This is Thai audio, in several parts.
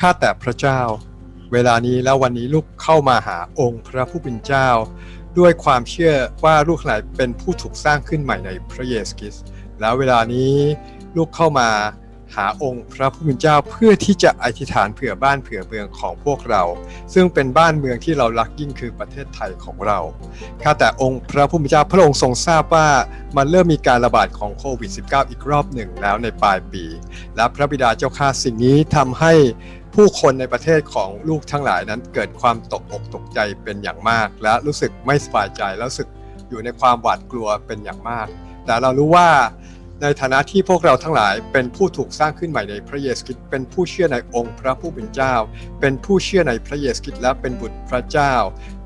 ข้าแต่พระเจ้า เวลานี้แล้ววันนี้ลูกเข้ามาหาองค์พระผู้เป็นเจ้า ด้วยความเชื่อว่าลูกหลายเป็นผู้ถูกสร้างขึ้นใหม่ในพระเยซูคริสต์แล้วเวลานี้ลูกเข้ามาหาองค์พระผู้เป็นเจ้าเพื่อที่จะอธิษฐานเผื่อบ้านเผื่อเมืองของพวกเรา ซึ่งเป็นบ้านเมืองที่เรารักยิ่งคือประเทศไทยของเราข้าแต่องค์พระผู้เป็นเจ้าพระองค์ทรงทราบว่ามันเริ่มมีการระบาดของโควิด -19 อีกรอบหนึ่งแล้วในปลายปี และพระบิดาเจ้าข้าสิ่งนี้ทำให้ ผู้คนในประเทศของลูกทั้งหลายนั้นเกิดความตกอกตกใจเป็นอย่างมาก และรู้สึกไม่สบายใจแล้วรู้สึกอยู่ในความหวาดกลัวเป็นอย่างมาก แต่เรารู้ว่าในฐานะที่พวกเราทั้งหลายเป็นผู้ถูกสร้างขึ้นใหม่ในพระเยซูคริสต์เป็นผู้เชื่อในองค์พระผู้เป็นเจ้า เป็นผู้เชื่อในพระเยซูคริสต์และเป็นบุตรพระเจ้า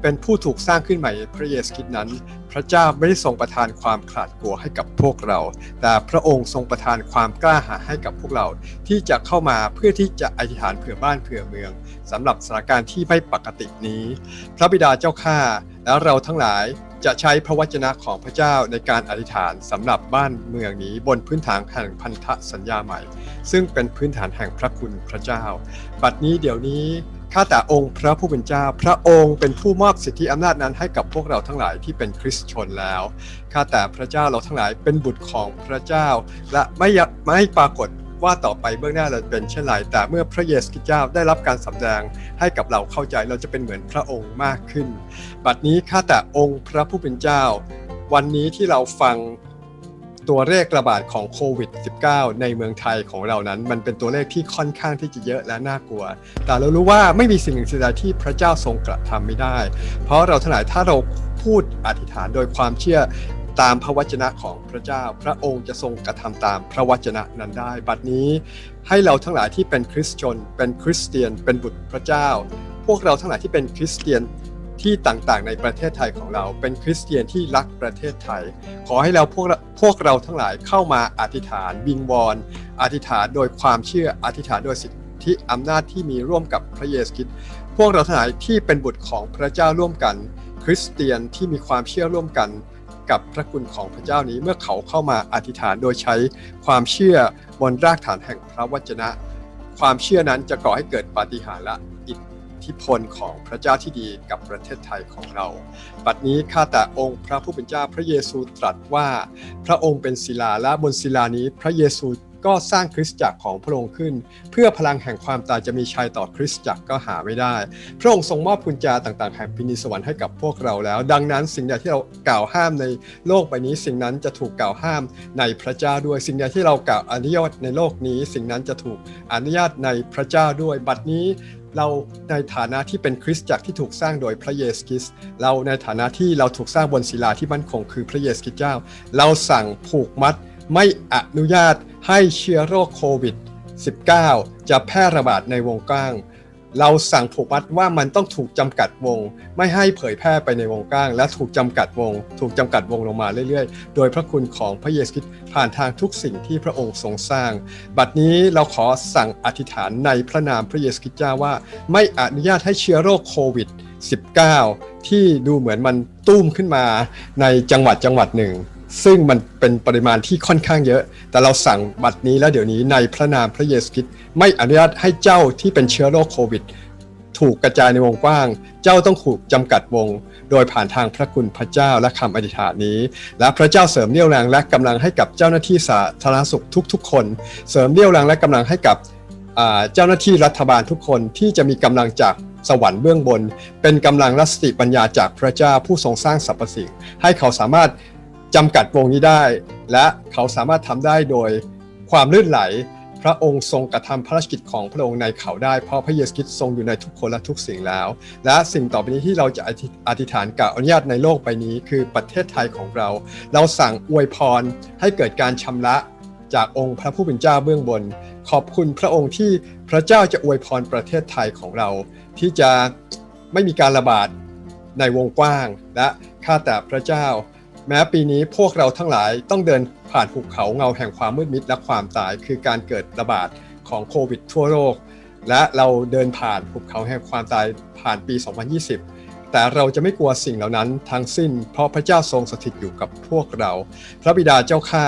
เป็นผู้ถูกสร้างขึ้นใหม่พระเยซูคริสต์นั้น พระเจ้าไม่ได้ทรงประทานความขลาดกลัวให้กับพวกเรา แต่พระองค์ทรงประทานความกล้าหาญให้กับพวกเรา ที่จะเข้ามาเพื่อที่จะอธิษฐานเผื่อบ้านเผื่อเมืองสำหรับสถานการณ์ที่ไม่ปกตินี้ พระบิดาเจ้าข้าแล้วเราทั้งหลายจะใช้พระวจนะของพระเจ้าในการอธิษฐานสำหรับบ้านเมืองนี้บนพื้นฐานแห่งพันธสัญญาใหม่ ซึ่งเป็นพื้นฐานแห่งพระคุณพระเจ้า บัดนี้เดี๋ยวนี้ ข้าแต่องค์พระผู้เป็นเจ้า พระองค์เป็นผู้มอบสิทธิอำนาจนั้นให้กับพวกเราทั้งหลายที่เป็นคริสชนแล้ว ข้าแต่พระเจ้าเราทั้งหลายเป็นบุตรของพระเจ้า และไม่ไม่ปรากฏว่าต่อไปเบื้องหน้าเราจะเป็นเช่นไรแต่เมื่อพระเยซูคริสต์เจ้าได้รับการสำแดงให้กับเราเข้าใจเราจะเป็นเหมือนพระองค์มากขึ้น บัดนี้ข้าแต่องค์พระผู้เป็นเจ้า วันนี้ที่เราฟัง ตัวเลขระบาดของโควิด -19 ในเมืองไทยของเรานั้น มันเป็นตัวเลขที่ค่อนข้างที่จะเยอะและน่ากลัว แต่เรารู้ว่าไม่มีสิ่งหนึ่งสิ่งใดที่พระเจ้าทรงกระทำไม่ได้ เพราะเราทั้งหลายถ้าเราพูดอธิษฐานโดยความเชื่อตามพระวจนะของพระเจ้า พระองค์จะทรงกระทำตามพระวจนะนั้นได้ บัดนี้ให้เราทั้งหลายที่เป็นคริสตียนเป็นคริสเตียน เป็นบุตรพระเจ้า พวกเราทั้งหลายที่เป็นคริสเตียน ที่ต่างๆ ในประเทศไทยของเรา เป็นคริสเตียนที่รักประเทศไทย ขอให้เราพวกเราพวกเราทั้งหลายเข้ามาอธิษฐานวิงวอนอธิษฐานโดยความเชื่ออธิษฐานโดยสิทธิอำนาจที่มีร่วมกับพระเยซูคริสต์พวกเราทั้งหลายที่เป็นบุตรของพระเจ้าร่วมกัน คริสเตียนที่มีความเชื่อร่วมกันกับพระคุณของพระเจ้านี้เมื่อเขาเข้ามาอธิษฐานโดยใช้ความเชื่อบนรากฐานแห่งพระวจนะ ความเชื่อนั้นจะก่อให้เกิดปาฏิหาริย์และ ธิพลของพระเจ้าที่ดีกับประเทศไทยของเรา บัดนี้ข้าแต่องค์พระผู้เป็นเจ้าพระเยซูตรัสว่า พระองค์เป็นศิลาและบนศิลานี้พระเยซู ก็สร้างคริสตจักรของพระองค์ขึ้น เพื่อพลังแห่งความตายจะมีชัยต่อคริสตจักรก็หาไม่ได้ พระองค์ทรงมอบกุญแจต่างๆแห่งพินิสวรรค์ให้กับพวกเราแล้ว ดังนั้นสิ่งใดที่เรากล่าวห้ามในโลกใบนี้ สิ่งนั้นจะถูกกล่าวห้ามในพระเจ้าด้วย สิ่งใดที่เรากล่าวอนุญาตในโลกนี้ สิ่งนั้นจะถูกอนุญาตในพระเจ้าด้วย บัดนี้เราในฐานะที่เป็นคริสตจักรที่ถูกสร้างโดยพระเยซูคริสต์เราในฐานะที่เราถูกสร้างบนศิลาที่มั่นคงคือพระเยซูคริสต์เจ้า เราสั่งผูกมัด ไม่อนุญาตให้เชื้อโรคโควิด -19 จะแพร่ระบาดในวงกว้าง เราสั่งผูกมัดว่ามันต้องถูกจำกัดวง ไม่ให้เผยแพร่ไปในวงกว้าง และถูกจำกัดวง ถูกจำกัดวงลงมาเรื่อยๆ โดยพระคุณของพระเยซูคริสต์ผ่านทางทุกสิ่งที่พระองค์ทรงสร้าง บัดนี้เราขอสั่งอธิษฐานในพระนามพระเยซูคริสต์เจ้าว่า ไม่อนุญาตให้เชื้อโรคโควิด 19 ที่ดูเหมือนมันตุ้มขึ้นมาในจังหวัดจังหวัดหนึ่ง ซึ่งมันเป็นปริมาณที่ค่อนข้างเยอะ แต่เราสั่งบัดนี้แล้วเดี๋ยวนี้ในพระนามพระเยซูคริสต์ไม่อนุญาตให้เจ้าที่เป็นเชื้อโรคโควิด ถูกกระจายในวงกว้าง เจ้าต้องถูกจำกัดวง โดยผ่านทางพระคุณพระเจ้าและคำอธิษฐานนี้ และพระเจ้าเสริมเรี่ยวแรงและกำลังให้กับเจ้าหน้าที่สาธารณสุขทุก ๆ คน เสริมเรี่ยวแรงและกำลังให้กับเจ้าหน้าที่รัฐบาลทุกคนที่จะมีกำลังจากสวรรค์เบื้องบน เป็นกำลังและสติปัญญาจากพระเจ้าผู้ทรงสร้างสรรพสิ่ง ให้เขาสามารถ จำกัดวงนี้ได้ และเขาสามารถทำได้โดยความลื่นไหล พระองค์ทรงกระทำพระราชกิจของพระองค์ในเขาได้ เพราะพระเยซูคริสต์ทรงอยู่ในทุกคนและทุกสิ่งแล้ว และสิ่งต่อไปนี้ที่เราจะอธิษฐานกล่าวอนุญาตในโลกใบนี้ คือประเทศไทยของเรา เราสั่งอวยพรให้เกิดการชำระจากองค์พระผู้เป็นเจ้าเบื้องบน ขอบคุณพระองค์ที่พระเจ้าจะอวยพรประเทศไทยของเรา ที่จะไม่มีการระบาดในวงกว้าง และข้าแต่พระเจ้า แม้ปีนี้พวกเราทั้งหลายต้องเดินผ่านภูเขาเงาแห่งความมืดมิดและความตาย คือการเกิดระบาดของโควิดทั่วโลก และเราเดินผ่านภูเขาแห่งความตายผ่านปี 2020 แต่เราจะไม่กลัวสิ่งเหล่านั้นทั้งสิ้น เพราะพระเจ้าทรงสถิตอยู่กับพวกเรา พระบิดาเจ้าข้า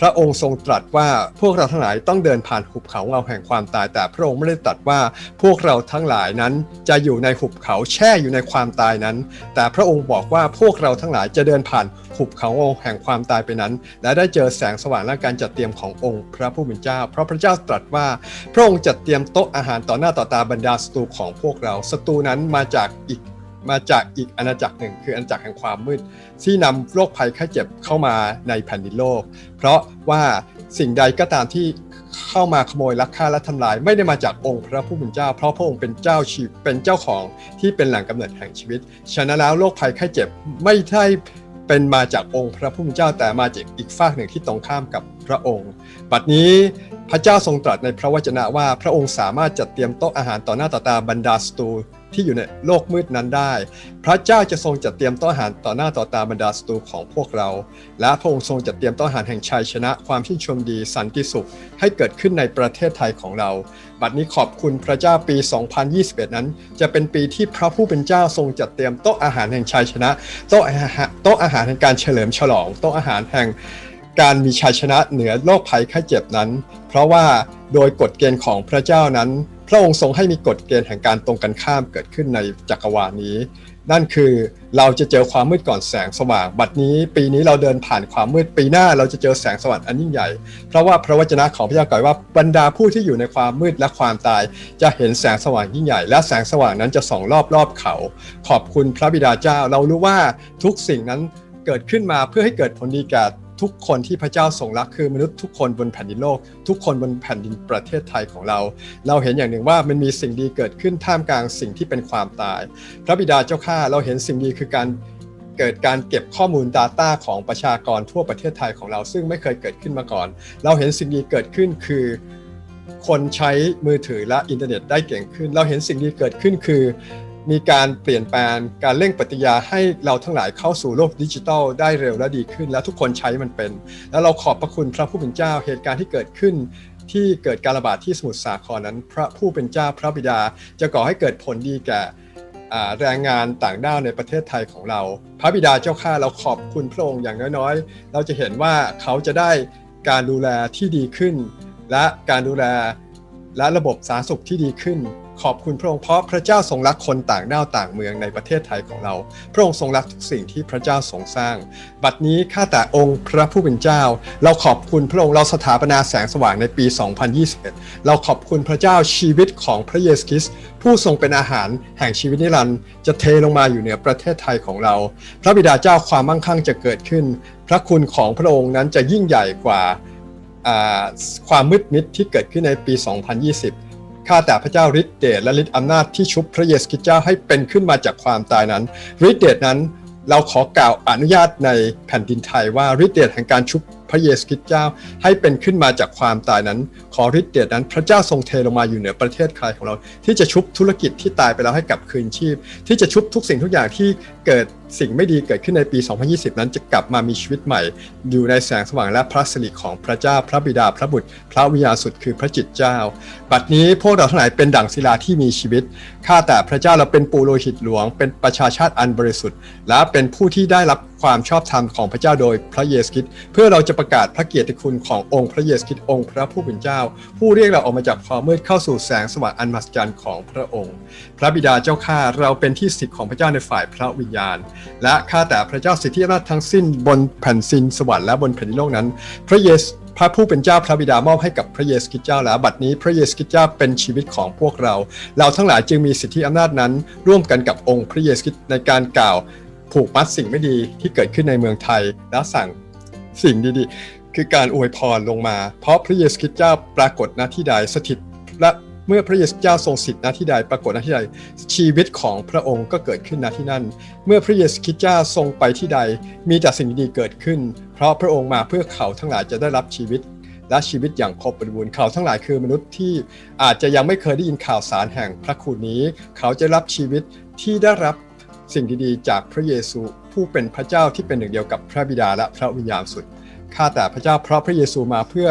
พระองค์ทรงตรัสว่าพวกเราทั้งหลายต้องเดินผ่านหุบเขาเงาแห่งความตายแต่พระองค์ไม่ได้ตรัสว่าพวกเราทั้งหลายนั้นจะอยู่ในหุบเขาแช่อยู่ในความตายนั้น แต่พระองค์บอกว่าพวกเราทั้งหลายจะเดินผ่านหุบเขาแห่งความตายไปนั้น และได้เจอแสงสว่างและการจัดเตรียมขององค์พระผู้เป็นเจ้า เพราะพระเจ้าตรัสว่า พระองค์จัดเตรียมโต๊ะอาหารต่อหน้าต่อตาบรรดาศัตรูของพวกเราศัตรูนั้นมาจากอีก มาจากอีกอาณาจักรหนึ่ง คืออาณาจักรแห่งความมืด ที่นำโรคภัยไข้เจ็บเข้ามาในแผ่นดินโลก เพราะว่าสิ่งใดก็ตามที่เข้ามาขโมยลักฆ่าและทำลาย ไม่ได้มาจากองค์พระผู้เป็นเจ้า เพราะพระองค์เป็นเจ้าชีวิตเป็นเจ้าของที่เป็นแหล่งกำเนิดแห่งชีวิต ฉะนั้นแล้วโรคภัยไข้เจ็บไม่ใช่เป็นมาจากองค์พระผู้เป็นเจ้าแต่มาจากอีกฝากหนึ่งที่ตรงข้ามกับพระองค์ บัดนี้พระเจ้าทรงตรัสในพระวจนะว่าพระองค์สามารถจัดเตรียมโต๊ะอาหารต่อหน้าต่อตาบรรดาศัตรู ที่อยู่ในโลกมืดนั้นได้ พระเจ้าจะทรงจัดเตรียมโต๊ะอาหารต่อหน้าต่อตาบรรดาศัตรูของพวกเรา และพระองค์ทรงจัดเตรียมโต๊ะอาหารแห่งชัยชนะ ความชื่นชมดีสันติสุข ให้เกิดขึ้นในประเทศไทยของเรา บัดนี้ขอบคุณพระเจ้าปี 2021 นั้น จะเป็นปีที่พระผู้เป็นเจ้าทรงจัดเตรียมโต๊ะอาหารแห่งชัยชนะโต๊ะอาหารโต๊ะอาหารแห่งการเฉลิมฉลองโต๊ะอาหารแห่งการมีชัยชนะเหนือโรคภัยไข้เจ็บนั้น เพราะว่าโดยกฎเกณฑ์ของพระเจ้านั้น พระองค์ทรงให้มีกฎเกณฑ์แห่งการตรงกันข้ามเกิดขึ้นในจักรวาลนี้ นั่นคือเราจะเจอความมืดก่อนแสงสว่าง บัดนี้ปีนี้เราเดินผ่านความมืดปีหน้าเราจะเจอแสงสว่างอันยิ่งใหญ่ เพราะว่าพระวจนะของพระเจ้ากล่าวว่าบรรดาผู้ที่อยู่ในความมืดและความตาย จะเห็นแสงสว่างยิ่งใหญ่ และแสงสว่างนั้นจะส่องรอบรอบเขา ขอบคุณพระบิดาเจ้า เรารู้ว่าทุกสิ่งนั้นเกิดขึ้นมาเพื่อให้เกิดผลดีแก่ ทุกคนที่พระเจ้าทรงรักคือมนุษย์ทุกคนบนแผ่นดินโลก ทุกคนบนแผ่นดินประเทศไทยของเรา เราเห็นอย่างหนึ่งว่ามันมีสิ่งดีเกิดขึ้นท่ามกลางสิ่งที่เป็นความตาย พระบิดาเจ้าข้าเราเห็นสิ่งดีคือการเกิดการเก็บข้อมูล Data ของประชากรทั่วประเทศไทยของเรา ซึ่งไม่เคยเกิดขึ้นมาก่อน เราเห็นสิ่งดีเกิดขึ้นคือ คนใช้มือถือและอินเทอร์เน็ตได้เก่งขึ้น เราเห็นสิ่งดีเกิดขึ้นคือ มีการเปลี่ยนแปลงการเร่งปฏิยาให้เราทั้งหลายเข้าสู่โลกดิจิทัลได้เร็วและดีขึ้น และทุกคนใช้มันเป็น แล้วเราขอบพระคุณพระผู้เป็นเจ้าเหตุการณ์ที่เกิดขึ้น ที่เกิดการระบาดที่สมุทรสาครนั้น พระผู้เป็นเจ้าพระบิดาจะก่อให้เกิดผลดีแก่แรงงานต่างด้าวในประเทศไทยของเรา พระบิดาเจ้าข้าเราขอบคุณพระองค์อย่างน้อยๆ เราจะเห็นว่าเขาจะได้การดูแลที่ดีขึ้น และการดูแลและระบบสาธารณสุขที่ดีขึ้น ขอบคุณพระองค์เพราะพระเจ้าทรงรักคนต่างด้าวต่างเมืองในประเทศไทยของเรา พระองค์ทรงรักทุกสิ่งที่พระเจ้าทรงสร้าง บัดนี้ข้าแต่องค์พระผู้เป็นเจ้า เราขอบคุณพระองค์เราสถาปนาแสงสว่างในปี 2021 เราขอบคุณพระเจ้าชีวิตของพระเยซูคริสต์ผู้ทรงเป็นอาหารแห่งชีวิตนิรันดร์จะเทลงมาอยู่เหนือประเทศไทยของเรา พระบิดาเจ้าความมั่งคั่งจะเกิดขึ้น พระคุณของพระองค์นั้นจะยิ่งใหญ่กว่าอ่าความมืดมิดที่เกิดขึ้นในปี 2020 ข้าแต่พระเจ้าฤทธิเดชและฤทธิอำนาจที่ชุบพระเยซูคริสต์เจ้าให้เป็นขึ้นมาจากความตายนั้นฤทธิเดชนั้นเราขอกล่าวอนุญาตในแผ่นดินไทยว่าฤทธิเดชแห่งการชุบพระเยซูคริสต์เจ้าให้เป็นขึ้นมาจากความตายนั้น ขอฤทธิเดชนั้น พระเจ้าทรงเทลงมาอยู่เหนือประเทศไทยของเรา ที่จะชุบธุรกิจที่ตายไปแล้วให้กลับคืนชีพ ที่จะชุบทุกสิ่งทุกอย่างที่เกิดสิ่งไม่ดีเกิดขึ้นในปี 2020 นั้นจะกลับมามีชีวิตใหม่ อยู่ในแสงสว่างและพระสิริของพระเจ้าพระบิดาพระบุตร พระวิญญาณสุดคือพระจิตเจ้า บัดนี้พวกเราทั้งหลายเป็นดั่งศิลาที่มีชีวิตข้าแต่พระเจ้าเราเป็นปูโรหิตหลวง เป็นประชาชาติอันบริสุทธิ์ และเป็นผู้ที่ได้รับความชอบธรรมของพระเจ้าโดยพระเยซูคริสต์เพื่อเราจะประกาศพระเกียรติคุณขององค์พระเยซูคริสต์องค์พระผู้เป็นเจ้า ผู้เรียกเราออกมาจากความมืดเข้าสู่แสงสว่างอันมหัศจรรย์ของพระองค์ พระบิดาเจ้าข้าเราเป็นที่สิทธิ์ของพระเจ้าในฝ่ายพระวิญญาณและข้าแต่พระเจ้าสิทธิอำนาจทั้งสิ้นบนแผ่นดินสวรรค์และบนแผ่นดินโลกนั้น พระเยซพระผู้เป็นเจ้าพระบิดามอบให้กับพระเยซูคริสต์เจ้าแล้วบัดนี้พระเยซูคริสต์เจ้าเป็นชีวิตของพวกเรา เราทั้งหลายจึงมีสิทธิอำนาจนั้น ร่วมกันกับองค์พระเยซูคริสต์ในการกล่าวผูกมัดสิ่งไม่ดีที่เกิดขึ้นในเมืองไทยและสั่งสิ่งดีๆ คือการอวยพรลงมา เพราะพระเยซูคริสต์เจ้าปรากฏณที่ใดสถิตและ เมื่อพระเยซูเจ้าทรงสิทธิ์ณที่ใดปรากฏณที่ใดชีวิตของพระองค์ก็เกิดขึ้นณที่นั่น เมื่อพระเยซูคริสต์เจ้าทรงไปที่ใดมีแต่สิ่งดีเกิดขึ้น เพราะพระองค์มาเพื่อเขาทั้งหลายจะได้รับชีวิตและชีวิตอย่างครบบริบูรณ์เขาทั้งหลายคือมนุษย์ที่อาจจะยังไม่เคยได้ยินข่าวสารแห่งพระคุณนี้ เขาจะรับชีวิตที่ได้รับสิ่งดีๆ จากพระเยซูผู้เป็นพระเจ้าที่เป็นหนึ่งเดียวกับพระบิดาและพระวิญญาณสุดข้าแต่พระเจ้าเพราะพระเยซูมาเพื่อ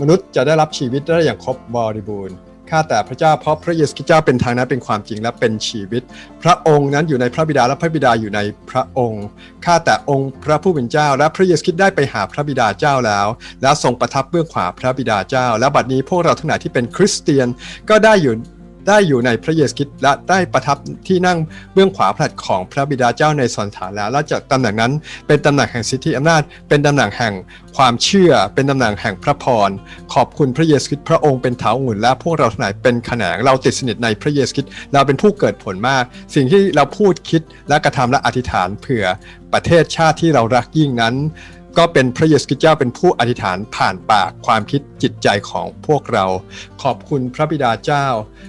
มนุษย์จะได้รับชีวิตได้อย่างครบบริบูรณ์ ข้าแต่พระเจ้าเพราะพระเยซูคริสต์เจ้าเป็นทางนั้นเป็นความจริงและเป็นชีวิต พระองค์นั้นอยู่ในพระบิดาและพระบิดาอยู่ในพระองค์ข้าแต่องค์พระผู้เป็นเจ้า และพระเยซูคริสต์ได้ไปหาพระบิดาเจ้าแล้ว และทรงประทับเบื้องขวาพระบิดาเจ้า และบัดนี้พวกเราทั้งหลายที่เป็นคริสเตียนก็ได้อยู่ ได้อยู่ในพระเยซูคริสต์และได้ประทับที่นั่งเบื้องขวาพระหัตถ์ของพระบิดาเจ้าในสวรรค์แล้วและจากตำแหน่งนั้นเป็นตำแหน่งแห่งสิทธิอำนาจ เป็นตำแหน่งแห่งความเชื่อ เป็นตำแหน่งแห่งพระพร ขอบคุณพระเยซูคริสต์พระองค์เป็นเถาหุ่นและพวกเราทั้งหลายเป็นแขนงเราติดสนิทในพระเยซูคริสต์เราเป็นผู้เกิดผลมาก สิ่งที่เราพูดคิดและกระทำและอธิษฐานเผื่อประเทศชาติที่เรารักยิ่งนั้น ก็เป็นพระเยซูคริสต์เจ้าเป็นผู้อธิษฐานผ่านปากความคิดจิตใจของพวกเรา ขอบคุณพระบิดาเจ้า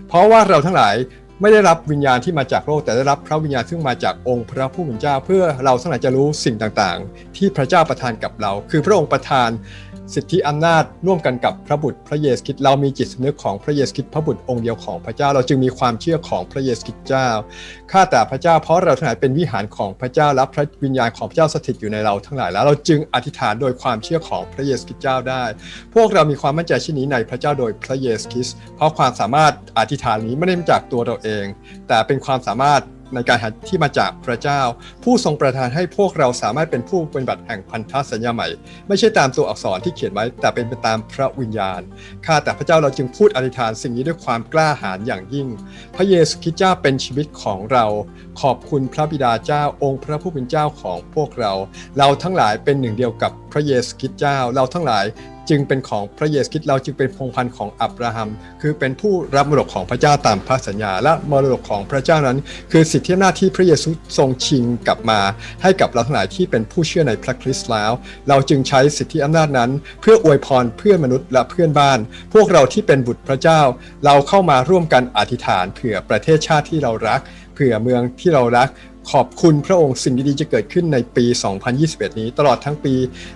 เพราะว่าเราทั้งหลายไม่ได้รับวิญญาณที่มาจากโลก แต่ได้รับพระวิญญาณซึ่งมาจากองค์พระผู้เป็นเจ้า เพื่อเราทั้งหลายจะรู้สิ่งต่างๆ ที่พระเจ้าประทานกับเรา คือพระองค์ประทาน สิทธิอำนาจร่วมกันกับพระบุตรพระเยซูคริสต์เรามีจิตสำนึกของพระเยซูคริสต์พระบุตรองค์เดียวของพระเจ้า เราจึงมีความเชื่อของพระเยซูคริสต์เจ้าข้าแต่พระเจ้าเพราะเราทั้งหลายเป็นวิหารของพระเจ้าและพระวิญญาณของพระเจ้าสถิตอยู่ในเราทั้งหลายแล้วเราจึงอธิษฐานโดยความเชื่อของพระเยซูคริสต์เจ้าได้ พวกเรามีความมั่นใจเช่นนี้ในพระเจ้าโดยพระเยซูคริสต์เพราะความสามารถอธิษฐานนี้ไม่ได้มาจากตัวเราเอง แต่เป็นความสามารถ ในการหาที่มาจากพระเจ้า ผู้ทรงประทานให้พวกเราสามารถเป็นผู้ปฏิบัติแห่งพันธสัญญาใหม่ ไม่ใช่ตามตัวอักษรที่เขียนไว้ แต่เป็นไปตามพระวิญญาณข้าแต่พระเจ้าเราจึงพูดอธิษฐานสิ่งนี้ด้วยความกล้าหาญอย่างยิ่ง พระเยซูคริสต์เจ้าเป็นชีวิตของเรา ขอบคุณพระบิดาเจ้าองค์พระผู้เป็นเจ้าของพวกเรา เราทั้งหลายเป็นหนึ่งเดียวกับพระเยซูคริสต์เจ้า เราทั้งหลาย จึงเป็นของพระเยซูคริสต์เราจึงเป็นพงพันธุ์ของอับราฮัม คือเป็นผู้รับมรดกของพระเจ้าตามพระสัญญา และมรดกของพระเจ้านั้น คือสิทธิหน้าที่พระเยซูทรงชิงกลับมา ให้กับเราทั้งหลายที่เป็นผู้เชื่อในพระคริสต์แล้ว เราจึงใช้สิทธิอำนาจนั้น เพื่ออวยพรเพื่อนมนุษย์และเพื่อนบ้าน พวกเราที่เป็นบุตรพระเจ้า เราเข้ามาร่วมกันอธิษฐานเผื่อประเทศชาติที่เรารัก เผื่อเมืองที่เรารัก ขอบคุณพระองค์สิ่งดีๆจะเกิดขึ้นในปี 2021 นี้ ตลอดทั้งปี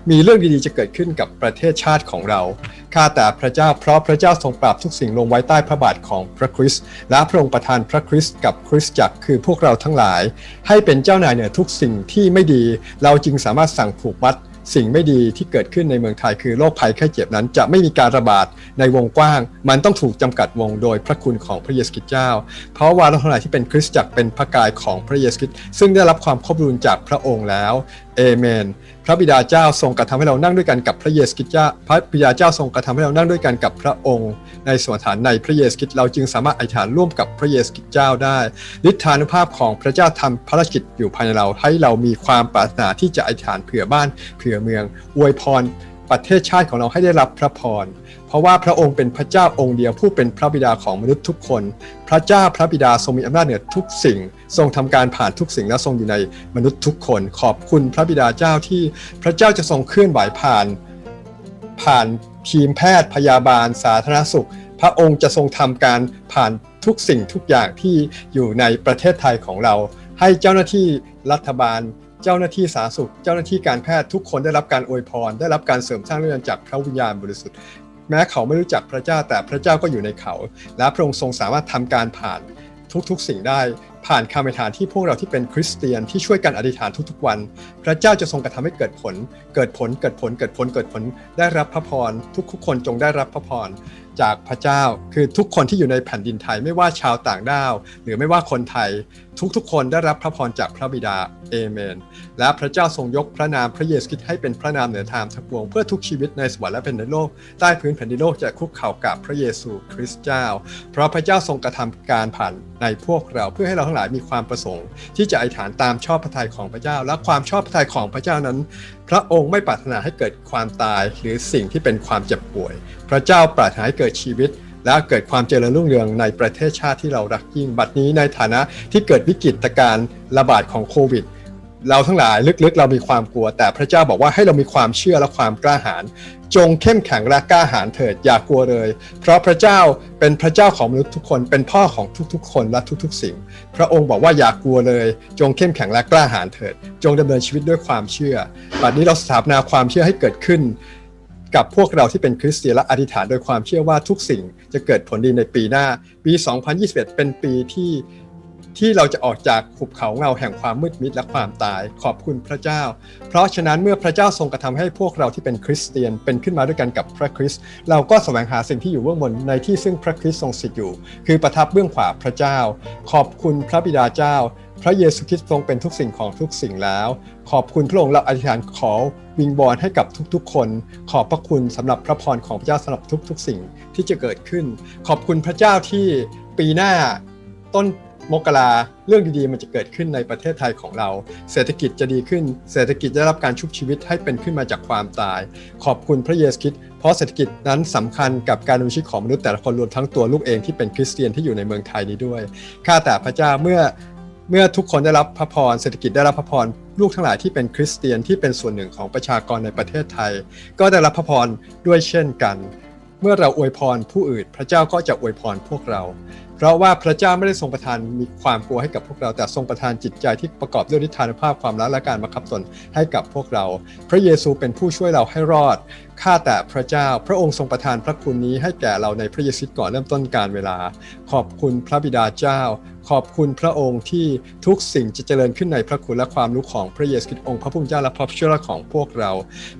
มีเรื่องดีๆจะเกิดขึ้นกับประเทศชาติของเรา ข้าแต่พระเจ้าเพราะพระเจ้าทรงปราบทุกสิ่งลงไว้ใต้พระบาทของพระคริสต์และพระองค์ประทานพระคริสต์กับคริสตจักรคือพวกเราทั้งหลาย ให้เป็นเจ้านายเหนือทุกสิ่งที่ไม่ดี เราจึงสามารถสั่งผูกมัด สิ่งไม่ดีที่เกิดขึ้นในเมืองไทยคือโรคภัยไข้เจ็บนั้น จะไม่มีการระบาดในวงกว้าง มันต้องถูกจำกัดวงโดยพระคุณของพระเยซูคริสต์เจ้า เพราะว่าเราทั้งหลายที่เป็นคริสตจักรเป็นพระกายของพระเยซูคริสต์ซึ่งได้รับความครอบรุนจากพระองค์แล้วเอเมน พระบิดาเจ้าทรงกระทำให้เรานั่งด้วยกันกับพระเยซูคริสต์เจ้าพระบิดาเจ้าทรงกระทำให้เรานั่งด้วยกันกับพระองค์ ในสวนฐานในพระเยซูคริสต์เราจึงสามารถอธิษฐานร่วมกับพระเยซูคริสต์เจ้าได้ฤทธานุภาพของพระเจ้าทำภารกิจอยู่ภายในเราให้เรามีความปรารถนาที่จะอธิษฐานเผื่อบ้านเผื่อเมืองอวยพร ประเทศชาติของเราให้ได้รับพระพร เพราะว่าพระองค์เป็นพระเจ้าองค์เดียวผู้เป็นพระบิดาของมนุษย์ทุกคน พระเจ้าพระบิดาทรงมีอำนาจเหนือทุกสิ่ง ทรงทำการผ่านทุกสิ่งและทรงอยู่ในมนุษย์ทุกคน ขอบคุณพระบิดาเจ้าที่พระเจ้าจะทรงเคลื่อนไหวผ่าน ผ่านทีมแพทย์พยาบาลสาธารณสุข พระองค์จะทรงทำการผ่านทุกสิ่งทุกอย่างที่อยู่ในประเทศไทยของเรา ให้เจ้าหน้าที่รัฐบาล เจ้าหน้าที่สาธารณสุข เจ้าหน้าที่การแพทย์ทุกคนได้รับการอวยพร ได้รับการเสริมสร้างเรื่องจากพระวิญญาณบริสุทธิ์ แม้เขาไม่รู้จักพระเจ้าแต่พระเจ้าก็อยู่ในเขา และพระองค์ทรงสามารถทำการผ่านทุกๆ สิ่งได้ ผ่านคำอธิษฐานที่พวกเราที่เป็นคริสเตียนที่ช่วยกันอธิษฐานทุกๆวัน พระเจ้าจะทรงกระทำให้เกิดผล เกิดผลเกิดผลเกิดผลเกิดผลได้รับพระพรทุกๆคนจงได้รับพระพร จากพระเจ้า คือทุกคนที่อยู่ในแผ่นดินไทยไม่ว่าชาวต่างด้าว หรือไม่ว่าคนไทย ทุกๆ คนได้รับพระพรจากพระบิดาเอเมน และพระเจ้าทรงยกพระนามพระเยซูคริสต์ให้เป็นพระนามเหนือทามทั้งปวงเพื่อทุกชีวิตในสวรรค์และเป็นในโลกใต้พื้นแผ่นดินโลกจะคุกเข่ากับพระเยซูคริสต์เจ้า เพราะพระเจ้าทรงกระทำการผ่านในพวกเราเพื่อให้เราทั้งหลายมีความประสงค์ ที่จะอธิษฐานตามชอบพระทัยของพระเจ้า และความชอบพระทัยของพระเจ้านั้น พระองค์ไม่ปรารถนาให้เกิดความตายหรือสิ่งที่เป็นความเจ็บป่วย พระเจ้าปรารถนาให้เกิดชีวิต และเกิดความเจริญรุ่งเรืองในประเทศชาติที่เรารักยิ่ง บัดนี้ในฐานะที่เกิดวิกฤตการระบาดของโควิด เราทั้งหลายลึกๆ เรามีความกลัว แต่พระเจ้าบอกว่าให้เรามีความเชื่อและความกล้าหาญจงเข้มแข็งและกล้าหาญเถิดอย่ากลัวเลย เพราะพระเจ้าเป็นพระเจ้าของมนุษย์ทุกคนเป็นพ่อของทุกๆ คนและทุกๆ สิ่ง พระองค์บอกว่าอย่ากลัวเลย จงเข้มแข็งและกล้าหาญเถิด จงดำเนินชีวิตด้วยความเชื่อบัดนี้เราสถาปนาความเชื่อให้เกิดขึ้น กับพวกเราที่เป็นคริสเตียนและอธิษฐานโดยความเชื่อว่าทุกสิ่งจะเกิดผลดีในปีหน้าปี 2021 เป็นปีที่ ที่เราจะออกจากขุบเขาเงาแห่งความมืดมิดและความตาย ขอบคุณพระเจ้า เพราะฉะนั้นเมื่อพระเจ้าทรงกระทำให้พวกเราที่เป็นคริสเตียนเป็นขึ้นมาด้วยกันกับพระคริสต์เราก็แสวงหาสิ่งที่อยู่เบื้องบนในที่ซึ่งพระคริสต์ทรงสิทธิ์อยู่ คือประทับเบื้องขวาพระเจ้า ขอบคุณพระบิดาเจ้า พระเยซูคริสต์ทรงเป็นทุกสิ่งของทุกสิ่งแล้ว ขอบคุณพระองค์เราอธิษฐานขอวิงบอลให้กับทุกๆ คน ขอบพระคุณสำหรับพระพรของพระเจ้าสำหรับทุกๆ สิ่งที่จะเกิดขึ้น ขอบคุณพระเจ้าที่ปีหน้าต้น มกราเรื่องดีๆ มันจะเกิดขึ้นในประเทศไทยของเรา เศรษฐกิจจะดีขึ้น เศรษฐกิจได้รับการชุบชีวิตให้เป็นขึ้นมาจากความตาย ขอบคุณพระเยซูคริสต์เพราะเศรษฐกิจนั้นสำคัญกับการดำเนินชีวิตของมนุษย์แต่ละคนรวมทั้งตัวลูกเองที่เป็นคริสเตียนที่อยู่ในเมืองไทยนี้ด้วยข้าแต่พระเจ้าเมื่อเมื่อทุกคนได้รับพระพรเศรษฐกิจได้รับพระพรลูกทั้งหลายที่เป็นคริสเตียนที่เป็นส่วนหนึ่งของประชากรในประเทศไทย ก็ได้รับพระพรด้วยเช่นกัน เมื่อเราอวยพรผู้อื่น พระเจ้าก็จะอวยพรพวกเรา เพราะว่าพระเจ้าไม่ได้ทรงประทานมีความกลัวให้กับพวกเรา แต่ทรงประทานจิตใจที่ประกอบด้วยนิทานภาพความรักและการบังคับตนให้กับพวกเรา พระเยซูเป็นผู้ช่วยเราให้รอด ข้าแต่พระเจ้าพระองค์ทรงประทานพระคุณนี้ให้แก่เราในพระเยซูก่อนเริ่มต้นการเวลา ขอบคุณพระบิดาเจ้า ขอบคุณพระองค์ที่ทุกสิ่งจะเจริญขึ้นในพระคุณและความรู้ของพระเยซูคริสต์องค์พระผู้เป็นเจ้าและพระผู้ช่วยของพวกเรา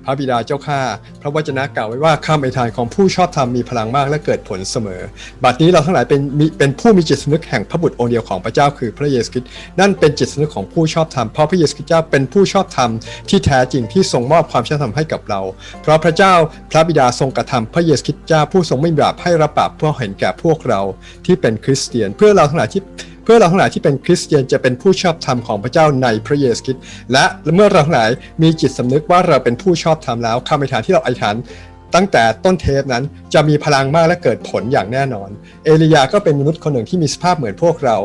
พระบิดาเจ้าข้าพระวจนะกล่าวไว้ว่าข้ามไอทานของผู้ชอบธรรมมีพลังมากและเกิดผลเสมอ บัดนี้เราทั้งหลายเป็นมีเป็นผู้มีจิตสำนึกแห่งพระบุตรองค์เดียวของพระเจ้าคือพระเยซูคริสต์นั่นเป็นจิตสำนึกของผู้ชอบธรรมเพราะพระเยซูคริสต์เจ้าเป็นผู้ชอบธรรมที่แท้จริงที่ทรงมอบความชอบธรรมให้กับเรา เพราะพระเจ้าพระบิดาทรงกระทำพระเยซูคริสต์เจ้าผู้ทรงไม่มีบาปให้รับบาปเพื่อเห็นแก่พวกเราที่เป็นคริสเตียนเพื่อเราทั้งหลายที่เพื่อเราทั้งหลายที่เป็นคริสเตียนจะเป็นผู้ชอบธรรมของพระเจ้าในพระเยซูคริสต์และเมื่อเราทั้งหลายมีจิตสำนึกว่าเราเป็นผู้ชอบธรรมแล้วคำอธิษฐานที่เราอธิษฐานตั้งแต่ต้นเทปนั้นจะมีพลังมากและเกิดผลอย่างแน่นอน เอลียาก็เป็นมนุษย์คนหนึ่งที่มีสภาพเหมือนพวกเรา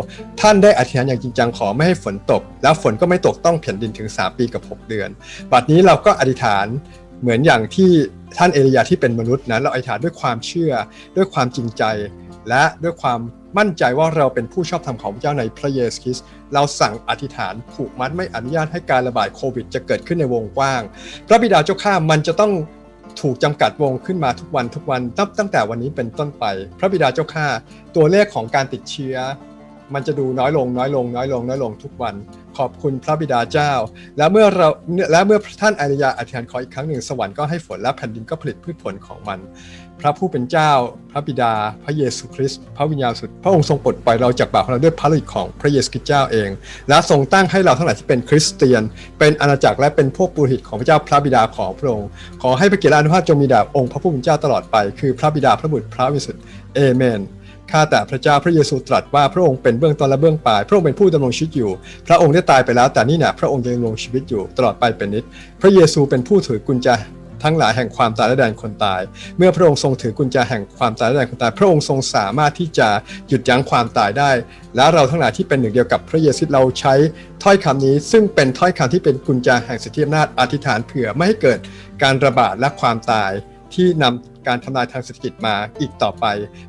ท่านได้อธิษฐานอย่างจริงจังขอไม่ให้ฝนตก แล้วฝนก็ไม่ตกต้องแผ่นดินถึง 3 ปีกับ 6 เดือน บัดนี้เราก็อธิษฐาน เหมือนอย่างที่ท่านเอลียาที่เป็นมนุษย์นั้น เราอธิษฐานด้วยความเชื่อด้วยความจริงใจ และด้วยความมั่นใจว่าเราเป็นผู้ชอบธรรมของพระเจ้าในพระเยซูคริสต์เราสั่งอธิษฐานผูกมัดไม่อนุญาตให้การระบาดโควิด จะเกิดขึ้นในวงกว้าง พระบิดาเจ้าข้ามันจะต้องถูกจำกัดวงขึ้นมาทุกวันทุกวันตั้งตั้งแต่วันนี้เป็นต้นไป พระบิดาเจ้าข้าตัวเลขของการติดเชื้อ มันจะดูน้อยลงน้อยลงน้อยลงน้อยลงทุกวัน ขอบคุณพระบิดาเจ้า และเมื่อเราและเมื่อท่านอริยาอธิษฐานขออีกครั้งหนึ่งสวรรค์ก็ให้ฝนและแผ่นดินก็ผลิตพืชผลของมัน พระผู้เป็นเจ้า พระบิดา พระเยซูคริสต์พระวิญญาณสุด พระองค์ทรงปลดปล่อยเราจากบาปของเราด้วยพระฤทธิ์ของพระเยซูคริสต์เจ้าเอง และทรงตั้งให้เราทั้งหลายที่เป็นคริสเตียน เป็นอาณาจักรและเป็นพวกปุโรหิตของพระเจ้าพระบิดาของพระองค์ขอให้พระเกียรติอนุภาพจงมีแด่องค์พระผู้เป็นเจ้าตลอดไป คือพระบิดาพระบุตรพระวิสุทธิ์เอเมน ข้าแต่พระเจ้าพระเยซูตรัสว่าพระองค์เป็นเบื้องต้นและเบื้องปลาย พระองค์เป็นผู้ดำรงชีวิตอยู่ พระองค์ได้ตายไปแล้ว แต่นี่เนี่ยพระองค์ยังดำรงชีวิตอยู่ตลอดไปเป็นนิจพระเยซูเป็นผู้ถือกุญแจทั้งหลายแห่งความตายและแดนคนตาย เมื่อพระองค์ทรงถือกุญแจแห่งความตายและแดนคนตาย พระองค์ทรงสามารถที่จะหยุดยั้งความตายได้ และเราทั้งหลายที่เป็นหนึ่งเดียวกับพระเยซูเราใช้ถ้อยคำนี้ ซึ่งเป็นถ้อยคำที่เป็นกุญแจแห่งสิทธิอำนาจอธิษฐานเผื่อไม่ให้เกิดการระบาดและความตายที่นำ การทำลายทางเศรษฐกิจมาอีกต่อไป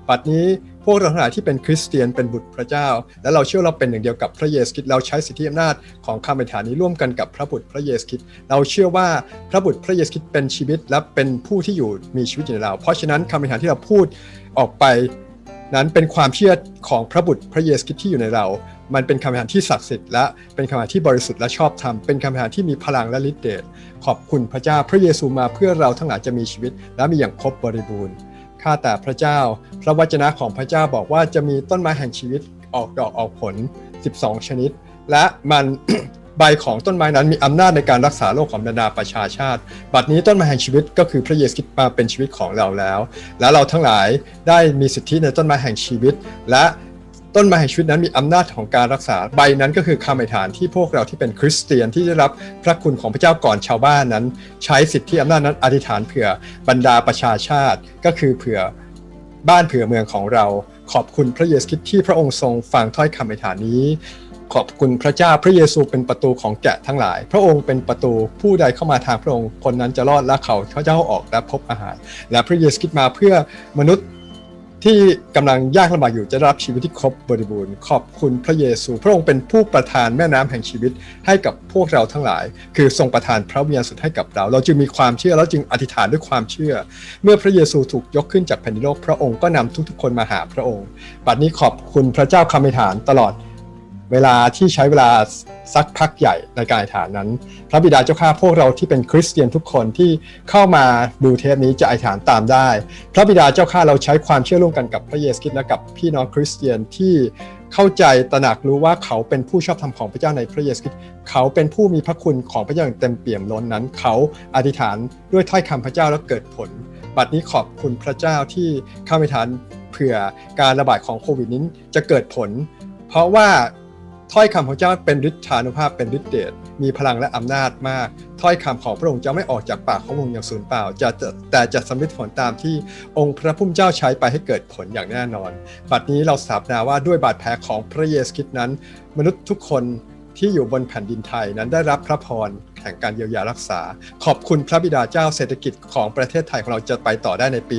ปัจจุบันนี้พวกเราทั้งหลายที่เป็นคริสเตียนเป็นบุตรพระเจ้า และเราเชื่อเราเป็นหนึ่งเดียวกับพระเยซูคริสต์เราใช้สิทธิอำนาจของคำอธิษฐานนี้ร่วมกันกับพระบุตรพระเยซูคริสต์เราเชื่อว่าพระบุตรพระเยซูคริสต์เป็นชีวิตและเป็นผู้ที่อยู่มีชีวิตอยู่ในเรา เพราะฉะนั้นคำอธิษฐานที่เราพูดออกไป นั้นเป็นความเชื่อของพระบุตรพระเยซูคริสต์ที่อยู่ในเรา มันเป็นคำอธิษฐานที่ศักดิ์สิทธิ์และเป็นคำอธิษฐานที่บริสุทธิ์และชอบธรรม เป็นคำอธิษฐานที่มีพลังและฤทธิ์เดช ขอบคุณพระเจ้าพระเยซูมาเพื่อเราทั้งหลายจะมีชีวิต และมีอย่างครบบริบูรณ์ ข้าแต่พระเจ้า พระวจนะของพระเจ้าบอกว่าจะมีต้นไม้แห่งชีวิตออกดอกออกผล 12 ชนิด และมัน ใบของต้นไม้นั้นมีอำนาจในการรักษาโรคของบรรดาประชาชาติ บัดนี้ต้นไม้แห่งชีวิตก็คือพระเยซูคริสต์มาเป็นชีวิตของเราแล้ว และเราทั้งหลายได้มีสิทธิในต้นไม้แห่งชีวิต และต้นไม้แห่งชีวิตนั้นมีอำนาจของการรักษาใบนั้นก็คือคำอธิษฐานที่พวกเราที่เป็นคริสเตียนที่ได้รับพระคุณของพระเจ้าก่อนชาวบ้านนั้น ใช้สิทธิอำนาจนั้นอธิษฐานเผื่อบรรดาประชาชาติก็คือเผื่อบ้านเผื่อเมืองของเรา ขอบคุณพระเยซูคริสต์ที่พระองค์ทรงฟังถ้อยคำอธิษฐานนี้ ขอบคุณพระเจ้าพระเยซูเป็นประตูของแกะทั้งหลาย พระองค์เป็นประตูผู้ใดเข้ามาทางพระองค์คนนั้นจะรอดและเขาเขาจะเข้าออกและพบอาหาร และพระเยซูคริสต์มาเพื่อมนุษย์ที่กำลังยากลำบากอยู่จะรับชีวิตที่ครบบริบูรณ์ ขอบคุณพระเยซู พระองค์เป็นผู้ประทานแม่น้ำแห่งชีวิตให้กับพวกเราทั้งหลาย คือทรงประทานพระวิญญาณสุดให้กับเรา เราจึงมีความเชื่อแล้วจึงอธิษฐานด้วยความเชื่อ เมื่อพระเยซูถูกยกขึ้นจากแผ่นดินโลก พระองค์ก็นำทุกๆคนมาหาพระองค์บัดนี้ขอบคุณพระเจ้าคำอธิษฐานตลอด เวลาที่ใช้เวลาสักพักใหญ่ในการอธิษฐานนั้น พระบิดาเจ้าข้าพวกเราที่เป็นคริสเตียนทุกคนที่เข้ามาดูเทปนี้จะอธิษฐานตามได้ พระบิดาเจ้าข้าเราใช้ความเชื่อร่วมกันกับพระเยซูคริสต์และกับพี่น้องคริสเตียนที่เข้าใจตระหนักรู้ว่าเขาเป็นผู้ชอบธรรมของพระเจ้าในพระเยซูคริสต์เขาเป็นผู้มีพระคุณของพระเจ้าอย่างเต็มเปี่ยมล้นนั้น เขาอธิษฐานด้วยถ้อยคำพระเจ้าแล้วเกิดผล บัดนี้ขอบคุณพระเจ้าที่เข้าไปฐานเผื่อการระบาดของโควิดนี้จะเกิดผล เพราะว่า ถ้อยคำของเจ้าเป็นฤทธานุภาพเป็นฤทธิเดชมีพลังและอำนาจมาก ถ้อยคำของพระองค์จะไม่ออกจากปากของพระองค์อย่างสูญเปล่า จะแต่จะสำเร็จผลตามที่องค์พระผู้เจ้าใช้ไปให้เกิดผลอย่างแน่นอน บัดนี้เราสาบนาว่าด้วยบาดแผลของพระเยซูคริสต์นั้น มนุษย์ทุกคนที่อยู่บนแผ่นดินไทยนั้นได้รับพระพร แห่งการเยียวยารักษา ขอบคุณพระบิดาเจ้าเศรษฐกิจของประเทศไทยของเราจะไปต่อได้ในปี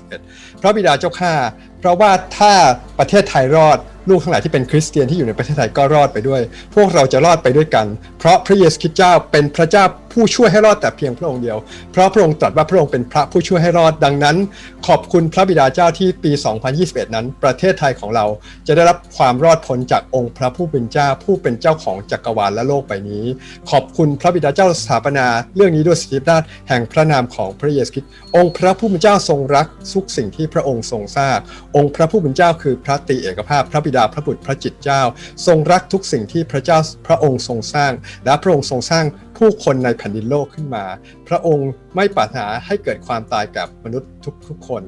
2021 พระบิดาเจ้าข้าเพราะว่าถ้าประเทศไทยรอดลูกทั้งหลายที่เป็นคริสเตียนที่อยู่ในประเทศไทยก็รอดไปด้วย พวกเราจะรอดไปด้วยกัน เพราะพระเยซูคริสต์เจ้าเป็นพระเจ้าผู้ช่วยให้รอดแต่เพียงพระองค์เดียว เพราะพระองค์ตรัสว่าพระองค์เป็นพระผู้ช่วยให้รอดดังนั้น ขอบคุณพระบิดาเจ้าที่ปี 2021 นั้น ประเทศไทยของเราจะได้รับความรอดพ้นจากองค์พระผู้เป็นเจ้าผู้เป็นเจ้าของจักรวาลและโลกใบนี้ ขอบคุณพระบิดาเจ้าสถาปนาเรื่องนี้ด้วยสิทธิอำนาจแห่งพระนามของพระเยซูคริสต์องค์พระผู้เป็นเจ้าทรงรักทุกสิ่งที่พระองค์ทรงสร้างองค์พระผู้เป็นเจ้าคือพระตรีเอกภาพ พระบิดาพระบุตรพระจิตเจ้า ทรงรักทุกสิ่งที่พระเจ้าพระองค์ทรงสร้าง และพระองค์ทรงสร้างผู้คนในแผ่นดินโลกขึ้นมา พระองค์ไม่ปรารถนาให้เกิดความตายกับมนุษย์ทุกๆคน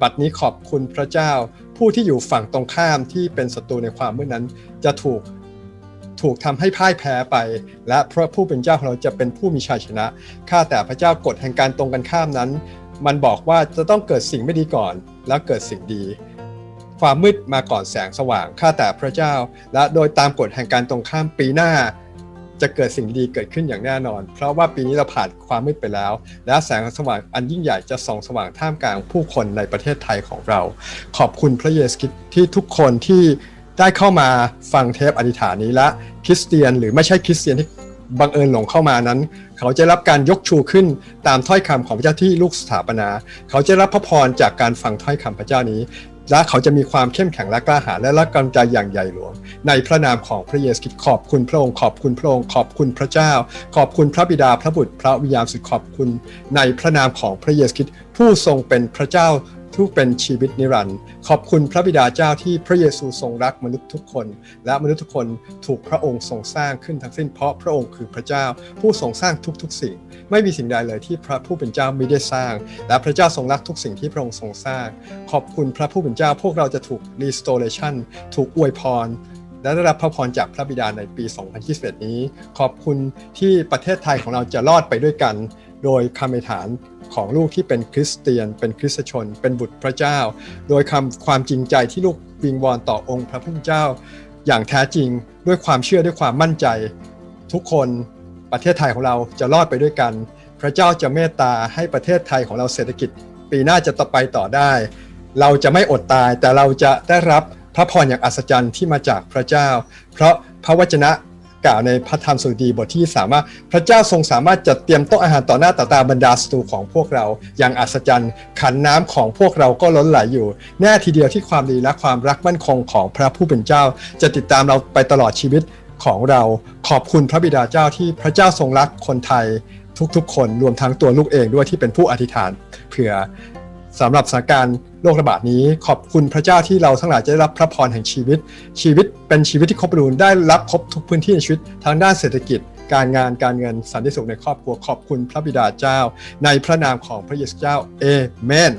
บัดนี้ขอบคุณพระเจ้า ผู้ที่อยู่ฝั่งตรงข้ามที่เป็นศัตรูในความมืดนั้น จะถูก ถูกทำให้พ่ายแพ้ไป และพระผู้เป็นเจ้าของเราจะเป็นผู้มีชัยชนะ ข้าแต่พระเจ้ากฎแห่งการตรงกันข้ามนั้น มันบอกว่าจะต้องเกิดสิ่งไม่ดีก่อน แล้วเกิดสิ่งดี ความมืดมาก่อนแสงสว่าง ข้าแต่พระเจ้า และโดยตามกฎแห่งการตรงข้ามปีหน้า จะเกิดสิ่งดีเกิดขึ้นอย่างแน่นอน เพราะว่าปีนี้เราผ่านความมืดไปแล้ว และแสงสว่างอันยิ่งใหญ่จะส่องสว่างท่ามกลางผู้คนในประเทศไทยของเรา ขอบคุณพระเยซูคริสต์ที่ทุกคนที่ ได้เข้ามาฟังเทปอธิษฐานนี้และคริสเตียนหรือไม่ใช่คริสเตียนที่บังเอิญหลงเข้ามานั้น เขาจะรับการยกชูขึ้นตามถ้อยคำของพระเจ้าที่ลูกสถาปนา เขาจะรับพระพรจากการฟังถ้อยคำพระเจ้านี้ และเขาจะมีความเข้มแข็งและกล้าหาญและรักกำลังใจอย่างใหญ่หลวง ในพระนามของพระเยซูคริสต์ขอบคุณพระองค์ขอบคุณพระองค์ขอบคุณพระเจ้า ขอบคุณพระบิดาพระบุตรพระวิญญาณสุดขอบคุณ ในพระนามของพระเยซูคริสต์ผู้ทรงเป็นพระเจ้า ทุกเป็นชีวิตนิรันดร์ขอบคุณพระบิดาเจ้าที่พระเยซูทรงรักมนุษย์ทุกคน และมนุษย์ทุกคนถูกพระองค์ทรงสร้างขึ้นทั้งสิ้นเพราะพระองค์คือพระเจ้า ผู้ทรงสร้างทุกๆ สิ่ง ไม่มีสิ่งใดเลยที่พระผู้เป็นเจ้าไม่ได้สร้าง และพระเจ้าทรงรักทุกสิ่งที่พระองค์ทรงสร้าง ขอบคุณพระผู้เป็นเจ้าพวกเราจะถูก restoration ถูกอวยพรและได้รับพระพรจากพระบิดาในปี 2021 นี้ ขอบคุณที่ประเทศไทยของเราจะรอดไปด้วยกัน โดยคำอธิษฐานของลูกที่เป็นคริสเตียน เป็นคริสตชน เป็นบุตรพระเจ้า โดยคำความจริงใจที่ลูกวิงวอนต่อองค์พระผู้เป็นเจ้า อย่างแท้จริงด้วยความเชื่อด้วยความมั่นใจ ทุกคนประเทศไทยของเราจะรอดไปด้วยกัน พระเจ้าจะเมตตาให้ประเทศไทยของเราเศรษฐกิจ ปีหน้าจะต่อไปต่อได้ เราจะไม่อดตายแต่เราจะได้รับพระพรอย่างอัศจรรย์ที่มาจากพระเจ้า เพราะพระวจนะ กล่าวในพระธรรมสุดีบทที่สามารถพระเจ้าทรงสามารถจัดเตรียมโต๊ะอาหารต่อหน้าต่อตาบรรดาศัตรูของพวกเรา อย่างอัศจรรย์ ขันน้ำของพวกเราก็ล้นไหลอยู่ แน่ทีเดียวที่ความดีและความรักมั่นคงของพระผู้เป็นเจ้า จะติดตามเราไปตลอดชีวิตของเรา ขอบคุณพระบิดาเจ้าที่พระเจ้าทรงรักคนไทยทุกๆ คนรวมทั้งตัวลูกเองด้วยที่เป็นผู้อธิษฐานเผื่อ สำหรับสถานการณ์โรคระบาดนี้ ขอบคุณพระเจ้าที่เราทั้งหลายจะได้รับพระพรแห่งชีวิต ชีวิตเป็นชีวิตที่ครบรูนได้รับครบทุกพื้นที่ในชีวิตทางด้านเศรษฐกิจ การงานการเงินสันติสุขในครอบครัวขอบคุณพระบิดาเจ้า ในพระนามของพระเยซูเจ้าเอเมน